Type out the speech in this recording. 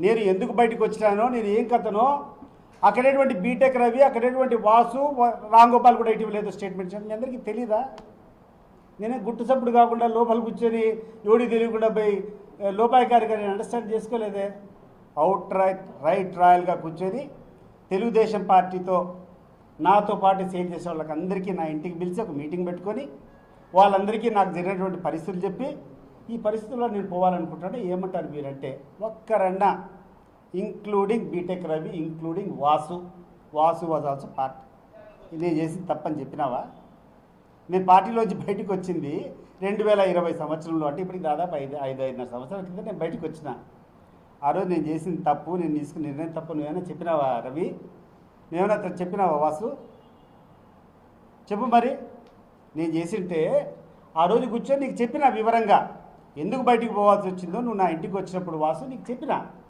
నేను ఎందుకు బయటకు వచ్చినానో నేను ఏం కథనో అక్కడేటువంటి బీటెక్ రవి అక్కడేటువంటి వాసు రాంగోపాల్ రామ్ గోపాల్ కూడా ఇటీవల ఏదో స్టేట్మెంట్ మీ అందరికీ తెలీదా? నేనే గుట్టు సప్పుడు కాకుండా లోపల కూర్చొని ఎవడి తెలియకుండా పోయి ఏ, లోపాయికారి అండర్స్టాండ్ చేసుకోలేదే. అవుట్ రైట్ రైట్ రాయల్గా కూర్చొని తెలుగుదేశం పార్టీతో నాతో పాటు సేల్ చేసే వాళ్ళకి అందరికీ నా ఇంటికి పిలిచి ఒక మీటింగ్ పెట్టుకొని వాళ్ళందరికీ నాకు జరిగినటువంటి పరిస్థితులు చెప్పి ఈ పరిస్థితుల్లో నేను పోవాలనుకుంటాను ఏమంటారు మీరంటే ఒక్కరన్నా including BTech Ravi including Vasu Vasu was also part నేను చేసింది తప్పని చెప్పినావా? నేను పార్టీలోంచి బయటకు వచ్చింది రెండు వేల ఇరవై సంవత్సరంలో. అంటే ఇప్పటికి దాదాపు ఐదు ఐదు ఐదున్నర సంవత్సరాల కింద నేను బయటకు వచ్చిన. ఆ రోజు నేను చేసింది తప్పు నేను తీసుకున్న నిర్ణయం తప్పు. నువ్వేమైనా చెప్పినావా రవి? నువ్వేమైనా అతను చెప్పినావా వాసు? చెప్పు మరి. నేను చేసింటే ఆ రోజు కూర్చొని నీకు చెప్పిన వివరంగా. ఎందుకు బయటికి పోవాల్సి వచ్చిందో నువ్వు నా ఇంటికి వచ్చినప్పుడు వాసు నీకు చెప్పిన